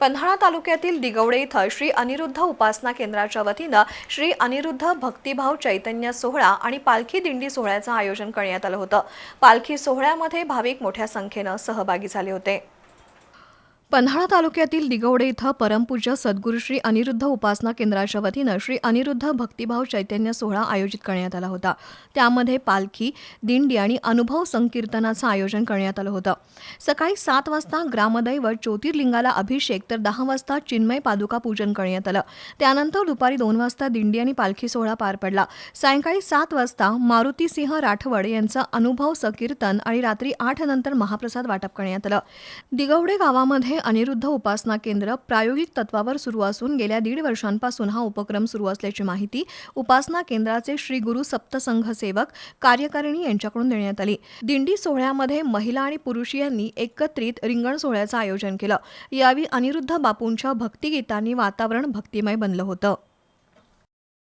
पन्हाळा तालुक्यातील दिगवडे इथं श्री अनिरुद्ध उपासना केंद्राच्या वतीनं श्री अनिरुद्ध भक्तिभाव चैतन्य सोहळा आणि पालखी दिंडी सोहळ्याचं आयोजन करण्यात आलं होतं. पालखी सोहळ्यामध्ये भाविक मोठ्या संख्येनं सहभागी झाले होते. पन्हाळा तालुक्यातील दिगवडे इथं परमपूज्य सद्गुरू श्री अनिरुद्ध उपासना केंद्राच्या वतीनं श्री अनिरुद्ध भक्तिभाव चैतन्य सोहळा आयोजित करण्यात आला होता. त्यामध्ये पालखी दिंडी आणि अनुभव संकीर्तनाचं आयोजन करण्यात आलं होतं. सकाळी सात वाजता ग्रामदैवत ज्योतिर्लिंगाला अभिषेक तर दहा वाजता चिन्मय पादुका पूजन करण्यात आलं. त्यानंतर दुपारी दोन वाजता दिंडी आणि पालखी सोहळा पार पडला. सायंकाळी सात वाजता मारुतीसिंह राठवड यांचं अनुभव संकीर्तन आणि रात्री आठ नंतर महाप्रसाद वाटप करण्यात आलं. दिगवडे गावामध्ये अनिरुद्ध उपासना केंद्र प्रायोगिक तत्वावर सुरू असून गेल्या दीड वर्षांपासून हा उपक्रम सुरू असल्याची माहिती उपासना केंद्राचे श्री गुरु सप्तसंघ सेवक कार्यकारिणी यांच्याकडून देण्यात आली. दिंडी सोहळ्यामध्ये महिला आणि पुरुष यांनी एकत्रित रिंगण सोहळ्याचं आयोजन केलं. यावेळी अनिरुद्ध बापूंच्या भक्तिगीतांनी वातावरण भक्तिमय बनलं होतं.